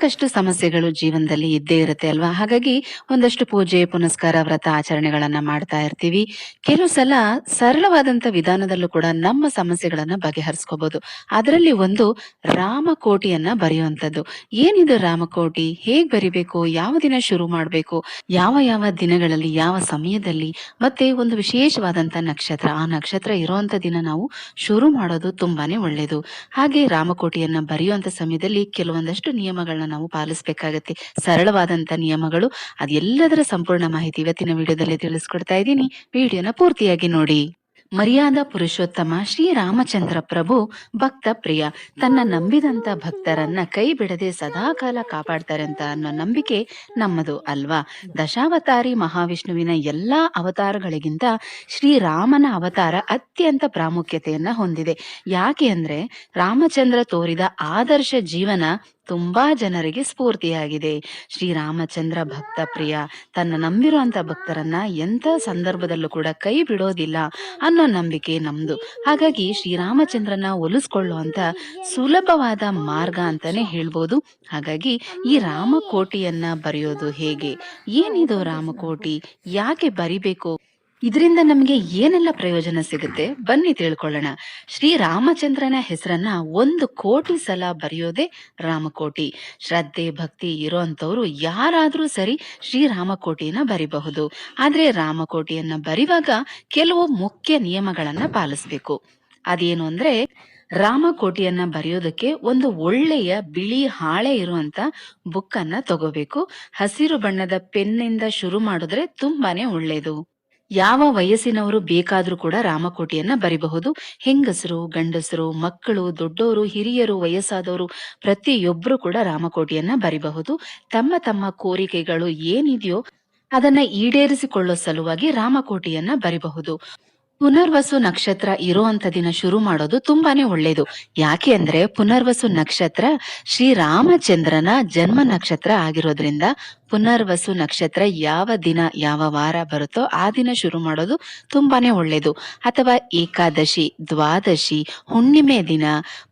ಸಾಕಷ್ಟು ಸಮಸ್ಯೆಗಳು ಜೀವನದಲ್ಲಿ ಇದ್ದೇ ಇರುತ್ತೆ ಅಲ್ವಾ? ಹಾಗಾಗಿ ಒಂದಷ್ಟು ಪೂಜೆ, ಪುನಸ್ಕಾರ, ವ್ರತ ಆಚರಣೆಗಳನ್ನ ಮಾಡ್ತಾ ಇರ್ತೀವಿ. ಕೆಲವು ಸಲ ಸರಳವಾದಂತ ವಿಧಾನದಲ್ಲೂ ಕೂಡ ನಮ್ಮ ಸಮಸ್ಯೆಗಳನ್ನ ಬಗೆಹರಿಸ್ಕೋಬಹುದು ಅದರಲ್ಲಿ ಒಂದು ರಾಮಕೋಟಿಯನ್ನ ಬರೆಯುವಂತದ್ದು ಏನಿದು ರಾಮಕೋಟಿ? ಹೇಗ್ ಬರಿಬೇಕು? ಯಾವ ದಿನ ಶುರು ಮಾಡಬೇಕು? ಯಾವ ಯಾವ ದಿನಗಳಲ್ಲಿ, ಯಾವ ಸಮಯದಲ್ಲಿ? ಮತ್ತೆ ಒಂದು ವಿಶೇಷವಾದಂತ ನಕ್ಷತ್ರ, ಆ ನಕ್ಷತ್ರ ಇರುವಂತ ದಿನ ನಾವು ಶುರು ಮಾಡೋದು ತುಂಬಾನೇ ಒಳ್ಳೇದು. ಹಾಗೆ ರಾಮಕೋಟಿಯನ್ನ ಬರೆಯುವಂತ ಸಮಯದಲ್ಲಿ ಕೆಲವೊಂದಷ್ಟು ನಿಯಮಗಳನ್ನ ನಾವು ಪಾಲಿಸಬೇಕಾಗತ್ತೆ. ಸರಳವಾದಂತ ನಿಯಮಗಳು, ಅದೆಲ್ಲದರ ಸಂಪೂರ್ಣ ಮಾಹಿತಿ ಇವತ್ತಿನ ವಿಡಿಯೋದಲ್ಲಿ ತಿಳಿಸ್ಕೊಡ್ತಾ ಇದ್ದೀನಿ. ವಿಡಿಯೋನ ಪೂರ್ತಿಯಾಗಿ ನೋಡಿ. ಮರ್ಯಾದ ಪುರುಷೋತ್ತಮ ಶ್ರೀರಾಮಚಂದ್ರ ಪ್ರಭು ಭಕ್ತ ಪ್ರಿಯ. ತನ್ನ ನಂಬಿದಂತ ಭಕ್ತರನ್ನ ಕೈ ಬಿಡದೆ ಸದಾಕಾಲ ಕಾಪಾಡ್ತಾರೆ ಅಂತ ಅನ್ನೋ ನಂಬಿಕೆ ನಮ್ಮದು ಅಲ್ವಾ? ದಶಾವತಾರಿ ಮಹಾವಿಷ್ಣುವಿನ ಎಲ್ಲಾ ಅವತಾರಗಳಿಗಿಂತ ಶ್ರೀರಾಮನ ಅವತಾರ ಅತ್ಯಂತ ಪ್ರಾಮುಖ್ಯತೆಯನ್ನ ಹೊಂದಿದೆ. ಯಾಕೆ ಅಂದ್ರೆ ರಾಮಚಂದ್ರ ತೋರಿದ ಆದರ್ಶ ಜೀವನ ತುಂಬಾ ಜನರಿಗೆ ಸ್ಫೂರ್ತಿಯಾಗಿದೆ. ಶ್ರೀರಾಮಚಂದ್ರ ಭಕ್ತ ಪ್ರಿಯ, ತನ್ನ ನಂಬಿರುವಂತ ಭಕ್ತರನ್ನ ಎಂಥ ಸಂದರ್ಭದಲ್ಲೂ ಕೂಡ ಕೈ ಬಿಡೋದಿಲ್ಲ ಅನ್ನೋ ನಂಬಿಕೆ ನಮ್ದು. ಹಾಗಾಗಿ ಶ್ರೀರಾಮಚಂದ್ರನ ಒಲಿಸ್ಕೊಳ್ಳುವಂತ ಸುಲಭವಾದ ಮಾರ್ಗ ಅಂತಾನೆ ಹೇಳ್ಬೋದು. ಹಾಗಾಗಿ ಈ ರಾಮಕೋಟಿಯನ್ನ ಬರೆಯೋದು ಹೇಗೆ? ಏನಿದು ರಾಮಕೋಟಿ? ಯಾಕೆ ಬರಿಬೇಕು? ಇದರಿಂದ ನಮಗೆ ಏನೆಲ್ಲ ಪ್ರಯೋಜನ ಸಿಗುತ್ತೆ? ಬನ್ನಿ ತಿಳ್ಕೊಳ್ಳೋಣ. ಶ್ರೀರಾಮಚಂದ್ರನ ಹೆಸರನ್ನ ಒಂದು ಕೋಟಿ ಸಲ ಬರೆಯೋದೇ ರಾಮಕೋಟಿ. ಶ್ರದ್ಧೆ, ಭಕ್ತಿ ಇರೋಂಥವ್ರು ಯಾರಾದ್ರೂ ಸರಿ ಶ್ರೀರಾಮಕೋಟಿಯನ್ನ ಬರಿಬಹುದು. ಆದ್ರೆ ರಾಮಕೋಟಿಯನ್ನ ಬರಿವಾಗ ಕೆಲವು ಮುಖ್ಯ ನಿಯಮಗಳನ್ನ ಪಾಲಿಸ್ಬೇಕು. ಅದೇನು ಅಂದ್ರೆ ರಾಮಕೋಟಿಯನ್ನ ಬರೆಯೋದಕ್ಕೆ ಒಂದು ಒಳ್ಳೆಯ ಬಿಳಿ ಹಾಳೆ ಇರುವಂತ ಬುಕ್ ಅನ್ನ ತಗೋಬೇಕು. ಹಸಿರು ಬಣ್ಣದ ಪೆನ್ನಿಂದ ಶುರು ಮಾಡಿದ್ರೆ ತುಂಬಾನೇ ಒಳ್ಳೇದು. ಯಾವ ವಯಸ್ಸಿನವರು ಬೇಕಾದರೂ ಕೂಡ ರಾಮಕೋಟಿಯನ್ನ ಬರಿಬಹುದು. ಹೆಂಗಸರು, ಗಂಡಸರು, ಮಕ್ಕಳು ದೊಡ್ಡವರು ಹಿರಿಯರು, ವಯಸ್ಸಾದವರು ಪ್ರತಿಯೊಬ್ಬರು ಕೂಡ ರಾಮಕೋಟಿಯನ್ನ ಬರಿಬಹುದು. ತಮ್ಮ ತಮ್ಮ ಕೋರಿಕೆಗಳು ಏನಿದೆಯೋ ಅದನ್ನ ಈಡೇರಿಸಿಕೊಳ್ಳೋ ಸಲುವಾಗಿ ರಾಮಕೋಟಿಯನ್ನ ಬರಿಬಹುದು. ಪುನರ್ವಸು ನಕ್ಷತ್ರ ಇರುವಂತ ದಿನ ಶುರು ಮಾಡೋದು ತುಂಬಾನೇ ಒಳ್ಳೇದು. ಯಾಕೆ ಅಂದ್ರೆ ಪುನರ್ವಸು ನಕ್ಷತ್ರ ಶ್ರೀರಾಮಚಂದ್ರನ ಜನ್ಮ ನಕ್ಷತ್ರ ಆಗಿರೋದ್ರಿಂದ ಪುನರ್ವಸು ನಕ್ಷತ್ರ ಯಾವ ದಿನ, ಯಾವ ವಾರ ಬರುತ್ತೋ ಆ ದಿನ ಶುರು ಮಾಡೋದು ತುಂಬಾನೇ ಒಳ್ಳೇದು. ಅಥವಾ ಏಕಾದಶಿ, ದ್ವಾದಶಿ, ಹುಣ್ಣಿಮೆ ದಿನ,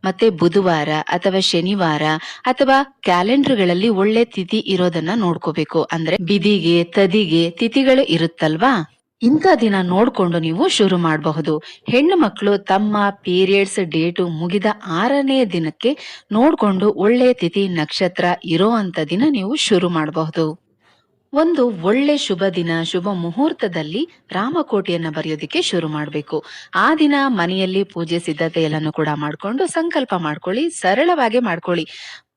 ಮತ್ತೆ ಬುಧವಾರ ಅಥವಾ ಶನಿವಾರ ಅಥವಾ ಕ್ಯಾಲೆಂಡರ್ಗಳಲ್ಲಿ ಒಳ್ಳೆ ತಿಥಿ ಇರೋದನ್ನ ನೋಡ್ಕೋಬೇಕು. ಅಂದ್ರೆ ಬಿದಿಗೆ, ತದಿಗೆ ತಿಥಿಗಳು ಇರುತ್ತಲ್ವಾ? ಇಂಥ ದಿನ ನೋಡಿಕೊಂಡು ನೀವು ಶುರು ಮಾಡಬಹುದು. ಹೆಣ್ಣು ಮಕ್ಕಳು ತಮ್ಮ ಪೀರಿಯಡ್ಸ್ ಡೇಟು ಮುಗಿದ ಆರನೇ ದಿನಕ್ಕೆ ನೋಡಿಕೊಂಡು ಒಳ್ಳೆ ತಿಥಿ, ನಕ್ಷತ್ರ ಇರೋ ಅಂಥ ದಿನ ನೀವು ಶುರು ಮಾಡಬಹುದು. ಒಂದು ಒಳ್ಳೆ ಶುಭ ದಿನ, ಶುಭ ಮುಹೂರ್ತದಲ್ಲಿ ರಾಮಕೋಟಿಯನ್ನ ಬರೆಯೋದಿಕ್ಕೆ ಶುರು ಮಾಡಬೇಕು. ಆ ದಿನ ಮನೆಯಲ್ಲಿ ಪೂಜೆ ಸಿದ್ಧತೆ ಕೂಡ ಮಾಡ್ಕೊಂಡು ಸಂಕಲ್ಪ ಮಾಡ್ಕೊಳ್ಳಿ, ಸರಳವಾಗಿ ಮಾಡ್ಕೊಳ್ಳಿ.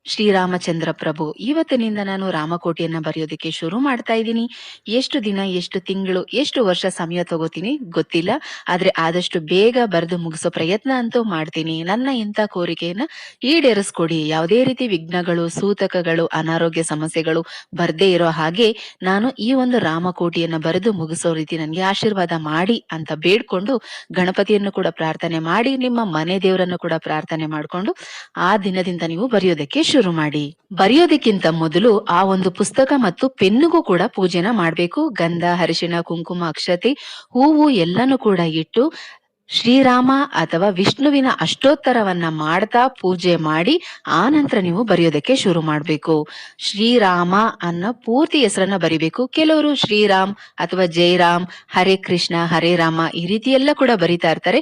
ಶ್ರೀರಾಮಚಂದ್ರ ಪ್ರಭು ಇವತ್ತಿನಿಂದ ನಾನು ರಾಮಕೋಟಿಯನ್ನ ಬರೆಯೋದಕ್ಕೆ ಶುರು ಮಾಡ್ತಾ ಇದ್ದೀನಿ. ಎಷ್ಟು ದಿನ, ಎಷ್ಟು ತಿಂಗಳು, ಎಷ್ಟು ವರ್ಷ ಸಮಯ ತಗೋತೀನಿ ಗೊತ್ತಿಲ್ಲ. ಆದ್ರೆ ಆದಷ್ಟು ಬೇಗ ಬರೆದು ಮುಗಿಸೋ ಪ್ರಯತ್ನ ಅಂತೂ ಮಾಡ್ತೀನಿ. ನನ್ನ ಇಂಥ ಕೋರಿಕೆಯನ್ನ ಈಡೇರಿಸ್ಕೊಡಿ. ಯಾವುದೇ ರೀತಿ ವಿಘ್ನಗಳು, ಸೂತಕಗಳು, ಅನಾರೋಗ್ಯ ಸಮಸ್ಯೆಗಳು ಬರ್ದೇ ಇರೋ ಹಾಗೆ ನಾನು ಈ ಒಂದು ರಾಮಕೋಟಿಯನ್ನ ಬರೆದು ಮುಗಿಸೋ ರೀತಿ ನನಗೆ ಆಶೀರ್ವಾದ ಮಾಡಿ ಅಂತ ಬೇಡ್ಕೊಂಡು ಗಣಪತಿಯನ್ನು ಕೂಡ ಪ್ರಾರ್ಥನೆ ಮಾಡಿ, ನಿಮ್ಮ ಮನೆ ದೇವರನ್ನು ಕೂಡ ಪ್ರಾರ್ಥನೆ ಮಾಡ್ಕೊಂಡು ಆ ದಿನದಿಂದ ನೀವು ಬರೆಯೋದಕ್ಕೆ ಶುರು ಮಾಡಿ. ಬರೆಯೋದಕ್ಕಿಂತ ಮೊದಲು ಆ ಒಂದು ಪುಸ್ತಕ ಮತ್ತು ಪೆನ್ನುಗೂ ಕೂಡ ಪೂಜೆನ ಮಾಡ್ಬೇಕು. ಗಂಧ, ಅರಿಶಿಣ, ಕುಂಕುಮ, ಅಕ್ಷತೆ, ಹೂವು ಎಲ್ಲನೂ ಕೂಡ ಇಟ್ಟು ಶ್ರೀರಾಮ ಅಥವಾ ವಿಷ್ಣುವಿನ ಅಷ್ಟೋತ್ತರವನ್ನ ಮಾಡ್ತಾ ಪೂಜೆ ಮಾಡಿ ಆ ನಂತರ ನೀವು ಬರೆಯೋದಕ್ಕೆ ಶುರು ಮಾಡ್ಬೇಕು. ಶ್ರೀರಾಮ ಅನ್ನೋ ಪೂರ್ತಿ ಹೆಸರನ್ನ ಬರಿಬೇಕು. ಕೆಲವರು ಶ್ರೀರಾಮ್ ಅಥವಾ ಜೈರಾಮ್, ಹರೇ ಕೃಷ್ಣ, ಹರೇ ರಾಮ ಈ ರೀತಿ ಎಲ್ಲ ಕೂಡ ಬರಿತಾ ಇರ್ತಾರೆ.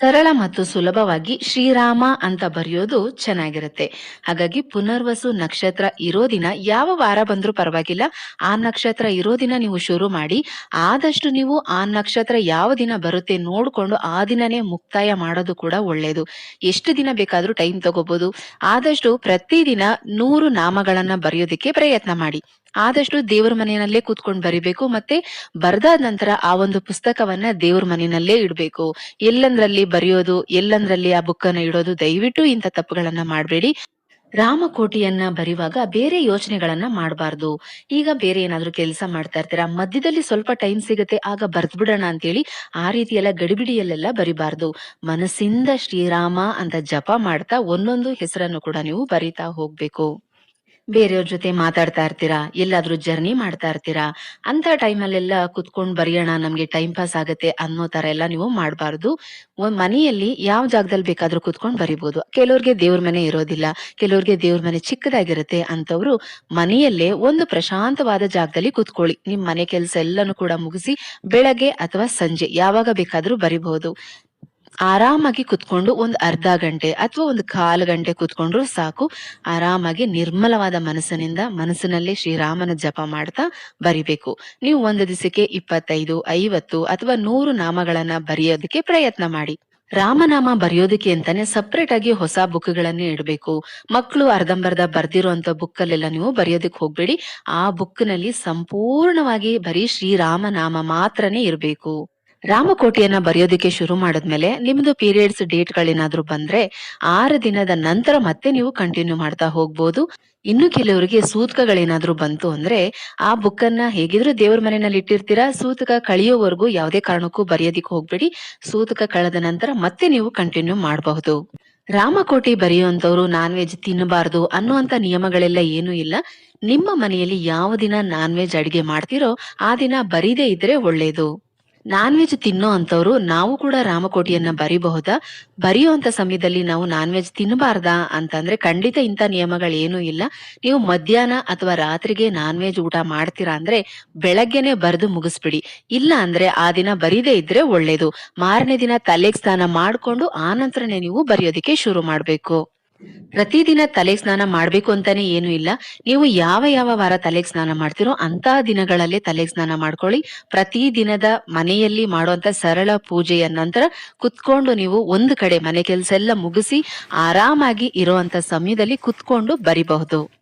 ಸರಳ ಮತ್ತು ಸುಲಭವಾಗಿ ಶ್ರೀರಾಮ ಅಂತ ಬರೆಯೋದು ಚೆನ್ನಾಗಿರುತ್ತೆ. ಹಾಗಾಗಿ ಪುನರ್ವಸು ನಕ್ಷತ್ರ ಇರೋ ದಿನ ಯಾವ ವಾರ ಬಂದ್ರೂ ಪರವಾಗಿಲ್ಲ. ಆ ನಕ್ಷತ್ರ ಇರೋ ದಿನ ನೀವು ಶುರು ಮಾಡಿ, ಆದಷ್ಟು ನೀವು ಆ ನಕ್ಷತ್ರ ಯಾವ ದಿನ ಬರುತ್ತೆ ನೋಡಿಕೊಂಡು ಆ ದಿನನೇ ಮುಕ್ತಾಯ ಮಾಡೋದು ಕೂಡ ಒಳ್ಳೇದು. ಎಷ್ಟು ದಿನ ಬೇಕಾದ್ರೂ ಟೈಮ್ ತಗೋಬಹುದು ಆದಷ್ಟು ಪ್ರತಿದಿನ ನೂರು ನಾಮಗಳನ್ನ ಬರೆಯೋದಕ್ಕೆ ಪ್ರಯತ್ನ ಮಾಡಿ. ಆದಷ್ಟು ದೇವರ ಮನೆಯಲ್ಲೇ ಕೂತ್ಕೊಂಡು ಬರಿಬೇಕು ಮತ್ತೆ ಬರ್ದಾದ ನಂತರ ಆ ಒಂದು ಪುಸ್ತಕವನ್ನ ದೇವ್ರ ಮನೆಯಲ್ಲೇ ಇಡಬೇಕು. ಎಲ್ಲಂದ್ರಲ್ಲಿ ಬರೆಯೋದು, ಎಲ್ಲಂದ್ರಲ್ಲಿ ಆ ಬುಕ್ಕನ್ನ ಇಡೋದು, ದಯವಿಟ್ಟು ಇಂಥ ತಪ್ಪುಗಳನ್ನ ಮಾಡಬೇಡಿ. ರಾಮಕೋಟಿಯನ್ನ ಬರೆಯುವಾಗ ಬೇರೆ ಯೋಚನೆಗಳನ್ನ ಮಾಡಬಾರ್ದು. ಈಗ ಬೇರೆ ಏನಾದ್ರೂ ಕೆಲಸ ಮಾಡ್ತಾ ಇರ್ತೀರಾ? ಮಧ್ಯದಲ್ಲಿ ಸ್ವಲ್ಪ ಟೈಮ್ ಸಿಗುತ್ತೆ, ಆಗ ಬರ್ದ್ ಬಿಡೋಣ ಅಂತೇಳಿ ಆ ರೀತಿ ಎಲ್ಲ ಗಡಿಬಿಡಿಯಲ್ಲೆಲ್ಲ ಬರಿಬಾರ್ದು. ಮನಸ್ಸಿಂದ ಶ್ರೀರಾಮ ಅಂತ ಜಪ ಮಾಡ್ತಾ ಒಂದೊಂದು ಹೆಸರನ್ನು ಕೂಡ ನೀವು ಬರಿತಾ ಹೋಗ್ಬೇಕು. ಬೇರೆಯವ್ರ ಜೊತೆ ಮಾತಾಡ್ತಾ ಇರ್ತೀರಾ? ಎಲ್ಲಾದ್ರೂ ಜರ್ನಿ ಮಾಡ್ತಾ ಇರ್ತೀರಾ? ಅಂತ ಟೈಮಲ್ಲೆಲ್ಲ ಕುತ್ಕೊಂಡ್ ಬರೆಯೋಣ, ನಮ್ಗೆ ಟೈಮ್ ಪಾಸ್ ಆಗತ್ತೆ ಅನ್ನೋ ತರ ಎಲ್ಲ ನೀವು ಮಾಡಬಾರ್ದು. ಮನೆಯಲ್ಲಿ ಯಾವ ಜಾಗದಲ್ಲಿ ಬೇಕಾದ್ರೂ ಕುತ್ಕೊಂಡ್ ಬರಿಬಹುದು ಕೆಲವ್ರಿಗೆ ದೇವ್ರ ಮನೆ ಇರೋದಿಲ್ಲ, ಕೆಲವ್ರಿಗೆ ದೇವ್ರ ಮನೆ ಚಿಕ್ಕದಾಗಿರುತ್ತೆ ಅಂತವ್ರು ಮನೆಯಲ್ಲೇ ಒಂದು ಪ್ರಶಾಂತವಾದ ಜಾಗದಲ್ಲಿ ಕುತ್ಕೊಳ್ಳಿ. ನಿಮ್ ಮನೆ ಕೆಲಸ ಎಲ್ಲಾನು ಕೂಡ ಮುಗಿಸಿ ಬೆಳಗ್ಗೆ ಅಥವಾ ಸಂಜೆ ಯಾವಾಗ ಬೇಕಾದ್ರೂ ಬರಿಬಹುದು ಆರಾಮಾಗಿ ಕುತ್ಕೊಂಡು ಒಂದು ಅರ್ಧ ಗಂಟೆ ಅಥವಾ ಒಂದು ಕಾಲು ಗಂಟೆ ಕುತ್ಕೊಂಡ್ರು ಸಾಕು. ಆರಾಮಾಗಿ ನಿರ್ಮಲವಾದ ಮನಸ್ಸಿನಿಂದ ಮನಸ್ಸಿನಲ್ಲಿ ಶ್ರೀರಾಮನ ಜಪ ಮಾಡ್ತಾ ಬರಿಬೇಕು. ನೀವು ಒಂದು ದಿವಸಕ್ಕೆ ಇಪ್ಪತ್ತೈದು, ಐವತ್ತು ಅಥವಾ ನೂರು ನಾಮಗಳನ್ನ ಬರೆಯೋದಕ್ಕೆ ಪ್ರಯತ್ನ ಮಾಡಿ. ರಾಮನಾಮ ಬರೆಯೋದಕ್ಕೆ ಅಂತಾನೆ ಸಪ್ರೇಟ್ ಆಗಿ ಹೊಸ ಬುಕ್ಗಳನ್ನೇ ಇಡಬೇಕು. ಮಕ್ಕಳು ಅರ್ಧಂಬರ್ಧ ಬರ್ದಿರುವಂತ ಬುಕ್ ಅಲ್ಲೆಲ್ಲ ನೀವು ಬರೆಯೋದಕ್ಕೆ ಹೋಗ್ಬೇಡಿ. ಆ ಬುಕ್ನಲ್ಲಿ ಸಂಪೂರ್ಣವಾಗಿ ಬರೀ ಶ್ರೀರಾಮನಾಮ ಮಾತ್ರನೇ ಇರಬೇಕು. ರಾಮಕೋಟಿಯನ್ನ ಬರೆಯೋದಕ್ಕೆ ಶುರು ಮಾಡಿದ್ಮೇಲೆ ನಿಮ್ದು ಪೀರಿಯಡ್ಸ್ ಡೇಟ್ ಗಳೇನಾದ್ರೂ ಬಂದ್ರೆ ಆರು ದಿನದ ನಂತರ ಮತ್ತೆ ನೀವು ಕಂಟಿನ್ಯೂ ಮಾಡ್ತಾ ಹೋಗ್ಬೋದು. ಇನ್ನು ಕೆಲವರಿಗೆ ಸೂತಕಗಳೇನಾದ್ರೂ ಬಂತು ಅಂದ್ರೆ ಆ ಬುಕ್ ಅನ್ನ ಹೇಗಿದ್ರು ದೇವ್ರ ಮನೆಯಲ್ಲಿ ಇಟ್ಟಿರ್ತೀರಾ? ಸೂತಕ ಕಳಿಯೋವರೆಗೂ ಯಾವುದೇ ಕಾರಣಕ್ಕೂ ಬರೆಯೋದಿಕ್ ಹೋಗ್ಬೇಡಿ. ಸೂತಕ ಕಳೆದ ನಂತರ ಮತ್ತೆ ನೀವು ಕಂಟಿನ್ಯೂ ಮಾಡಬಹುದು. ರಾಮಕೋಟಿ ಬರೆಯುವಂತವ್ರು ನಾನ್ ವೆಜ್ ತಿನ್ನಬಾರ್ದು ಅನ್ನುವಂತ ನಿಯಮಗಳೆಲ್ಲ ಏನೂ ಇಲ್ಲ. ನಿಮ್ಮ ಮನೆಯಲ್ಲಿ ಯಾವ ದಿನ ನಾನ್ ವೆಜ್ ಅಡಿಗೆ ಮಾಡ್ತಿರೋ ಆ ದಿನ ಬರೀದೇ ಇದ್ರೆ ಒಳ್ಳೇದು. ನಾನ್ ವೆಜ್ ತಿನ್ನೋ ಅಂತವ್ರು ನಾವು ಕೂಡ ರಾಮಕೋಟಿಯನ್ನ ಬರಿಬಹುದಾ? ಬರೆಯುವಂತ ಸಮಯದಲ್ಲಿ ನಾವು ನಾನ್ ವೆಜ್ ತಿನ್ನಬಾರ್ದಾ? ಅಂತಂದ್ರೆ ಖಂಡಿತ ಇಂಥ ನಿಯಮಗಳು ಏನೂ ಇಲ್ಲ. ನೀವು ಮಧ್ಯಾಹ್ನ ಅಥವಾ ರಾತ್ರಿಗೆ ನಾನ್ ವೆಜ್ ಊಟ ಮಾಡ್ತೀರಾ ಅಂದ್ರೆ ಬೆಳಗ್ಗೆನೆ ಬರೆದು ಮುಗಿಸ್ಬಿಡಿ. ಇಲ್ಲ ಅಂದ್ರೆ ಆ ದಿನ ಬರೀದೇ ಇದ್ರೆ ಒಳ್ಳೇದು. ಮಾರನೇ ದಿನ ತಲೆಗೆ ಸ್ನಾನ ಮಾಡ್ಕೊಂಡು ಆ ನಂತರನೇ ನೀವು ಬರೆಯೋದಕ್ಕೆ ಶುರು ಮಾಡ್ಬೇಕು. ಪ್ರತಿದಿನ ತಲೆ ಸ್ನಾನ ಮಾಡ್ಬೇಕು ಅಂತಾನೆ ಏನು ಇಲ್ಲ. ನೀವು ಯಾವ ಯಾವ ವಾರ ತಲೆಗೆ ಸ್ನಾನ ಮಾಡ್ತಿರೋ ಅಂತ ದಿನಗಳಲ್ಲೇ ತಲೆಗೆ ಸ್ನಾನ ಮಾಡ್ಕೊಳ್ಳಿ. ಪ್ರತಿ ದಿನದ ಮನೆಯಲ್ಲಿ ಮಾಡುವಂತ ಸರಳ ಪೂಜೆಯ ನಂತರ ಕುತ್ಕೊಂಡು ನೀವು ಒಂದು ಕಡೆ ಮನೆ ಕೆಲಸ ಎಲ್ಲ ಮುಗಿಸಿ ಆರಾಮಾಗಿ ಇರುವಂತ ಸಮಯದಲ್ಲಿ ಕುತ್ಕೊಂಡು ಬರಿಬಹುದು.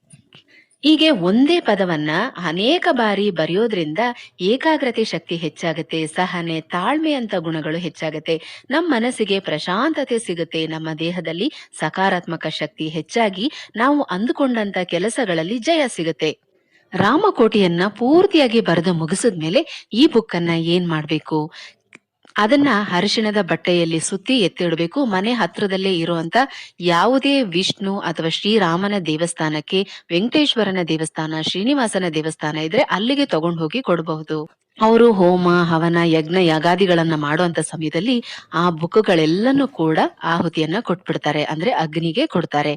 ಹೀಗೆ ಒಂದೇ ಪದವನ್ನ ಅನೇಕ ಬಾರಿ ಬರೆಯೋದ್ರಿಂದ ಏಕಾಗ್ರತೆ ಶಕ್ತಿ ಹೆಚ್ಚಾಗುತ್ತೆ, ಸಹನೆ, ತಾಳ್ಮೆ ಅಂತ ಗುಣಗಳು ಹೆಚ್ಚಾಗುತ್ತೆ. ನಮ್ಮ ಮನಸ್ಸಿಗೆ ಪ್ರಶಾಂತತೆ ಸಿಗುತ್ತೆ, ನಮ್ಮ ದೇಹದಲ್ಲಿ ಸಕಾರಾತ್ಮಕ ಶಕ್ತಿ ಹೆಚ್ಚಾಗಿ ನಾವು ಅಂದುಕೊಂಡಂತ ಕೆಲಸಗಳಲ್ಲಿ ಜಯ ಸಿಗುತ್ತೆ. ರಾಮಕೋಟಿಯನ್ನ ಪೂರ್ತಿಯಾಗಿ ಬರೆದು ಮುಗಿಸಿದ್ಮೇಲೆ ಈ ಬುಕ್ ಅನ್ನ ಏನ್ ಮಾಡ್ಬೇಕು? ಅದನ್ನ ಅರಿಶಿಣದ ಬಟ್ಟೆಯಲ್ಲಿ ಸುತ್ತಿ ಎತ್ತಿಡಬೇಕು. ಮನೆ ಹತ್ರದಲ್ಲೇ ಇರುವಂತ ಯಾವುದೇ ವಿಷ್ಣು ಅಥವಾ ಶ್ರೀರಾಮನ ದೇವಸ್ಥಾನಕ್ಕೆ, ವೆಂಕಟೇಶ್ವರನ ದೇವಸ್ಥಾನ, ಶ್ರೀನಿವಾಸನ ದೇವಸ್ಥಾನ ಇದ್ರೆ ಅಲ್ಲಿಗೆ ತಗೊಂಡು ಹೋಗಿ ಕೊಡಬಹುದು. ಅವರು ಹೋಮ, ಹವನ, ಯಜ್ಞ, ಯಾಗಾದಿಗಳನ್ನ ಮಾಡುವಂತ ಸಮಯದಲ್ಲಿ ಆ ಬುಕ್ಗಳೆಲ್ಲನೂ ಕೂಡ ಆಹುತಿಯನ್ನ ಕೊಟ್ಬಿಡ್ತಾರೆ, ಅಂದ್ರೆ ಅಗ್ನಿಗೆ ಕೊಡ್ತಾರೆ.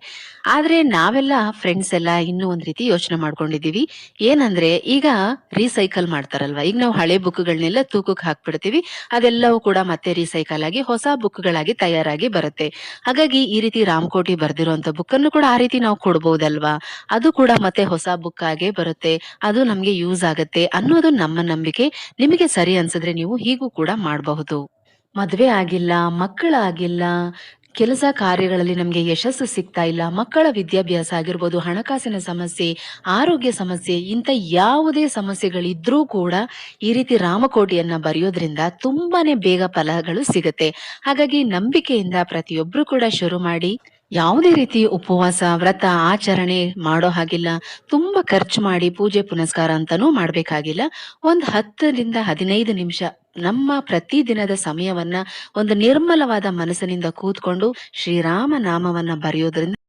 ಆದ್ರೆ ನಾವೆಲ್ಲ ಫ್ರೆಂಡ್ಸ್ ಎಲ್ಲ ಇನ್ನೂ ಒಂದ್ ರೀತಿ ಯೋಚನೆ ಮಾಡ್ಕೊಂಡಿದೀವಿ ಏನಂದ್ರೆ ಈಗ ರೀಸೈಕಲ್ ಮಾಡ್ತಾರಲ್ವಾ? ಈಗ ನಾವು ಹಳೆ ಬುಕ್ಗಳನ್ನೆಲ್ಲ ತೂಕಕ್ಕೆ ಹಾಕ್ಬಿಡ್ತೀವಿ. ಅದೆಲ್ಲವೂ ಕೂಡ ಮತ್ತೆ ರೀಸೈಕಲ್ ಆಗಿ ಹೊಸ ಬುಕ್ಗಳಾಗಿ ತಯಾರಾಗಿ ಬರುತ್ತೆ. ಹಾಗಾಗಿ ಈ ರೀತಿ ರಾಮಕೋಟಿ ಬರ್ದಿರುವಂತ ಬುಕ್ ಅನ್ನು ಕೂಡ ಆ ರೀತಿ ನಾವು ಕೊಡ್ಬೋದಲ್ವಾ? ಅದು ಕೂಡ ಮತ್ತೆ ಹೊಸ ಬುಕ್ ಆಗೇ ಬರುತ್ತೆ. ಅದು ನಮ್ಗೆ ಯೂಸ್ ಆಗುತ್ತೆ ಅನ್ನೋದು ನಮ್ಮ ನಂಬಿಕೆ. ನಿಮಗೆ ಸರಿ ಅನ್ಸಿದ್ರೆ ನೀವು ಹೀಗೂ ಕೂಡ ಮಾಡಬಹುದು. ಮದ್ವೆ ಆಗಿಲ್ಲ ಮಕ್ಕಳಾಗಿಲ್ಲ ಕೆಲಸ ಕಾರ್ಯಗಳಲ್ಲಿ ನಮಗೆ ಯಶಸ್ಸು ಸಿಗ್ತಾ ಇಲ್ಲ, ಮಕ್ಕಳ ವಿದ್ಯಾಭ್ಯಾಸ ಆಗಿರ್ಬೋದು, ಹಣಕಾಸಿನ ಸಮಸ್ಯೆ, ಆರೋಗ್ಯ ಸಮಸ್ಯೆ, ಇಂಥ ಯಾವುದೇ ಸಮಸ್ಯೆಗಳಿದ್ರೂ ಕೂಡ ಈ ರೀತಿ ರಾಮಕೋಟಿಯನ್ನ ಬರೆಯೋದ್ರಿಂದ ತುಂಬಾನೇ ಬೇಗ ಫಲಗಳು ಸಿಗುತ್ತೆ. ಹಾಗಾಗಿ ನಂಬಿಕೆಯಿಂದ ಪ್ರತಿಯೊಬ್ರು ಕೂಡ ಶುರು ಮಾಡಿ. ಯಾವುದೇ ರೀತಿ ಉಪವಾಸ, ವ್ರತ, ಆಚರಣೆ ಮಾಡೋ ಹಾಗಿಲ್ಲ. ತುಂಬಾ ಖರ್ಚು ಮಾಡಿ ಪೂಜೆ, ಪುನಸ್ಕಾರ ಅಂತಾನೂ ಮಾಡಬೇಕಾಗಿಲ್ಲ. ಒಂದು ಹತ್ತರಿಂದ ಹದಿನೈದು ನಿಮಿಷ ನಮ್ಮ ಪ್ರತಿದಿನದ ಸಮಯವನ್ನ ಒಂದು ನಿರ್ಮಲವಾದ ಮನಸ್ಸಿನಿಂದ ಕೂತ್ಕೊಂಡು ಶ್ರೀರಾಮ ನಾಮವನ್ನ ಬರೆಯೋದ್ರಿಂದ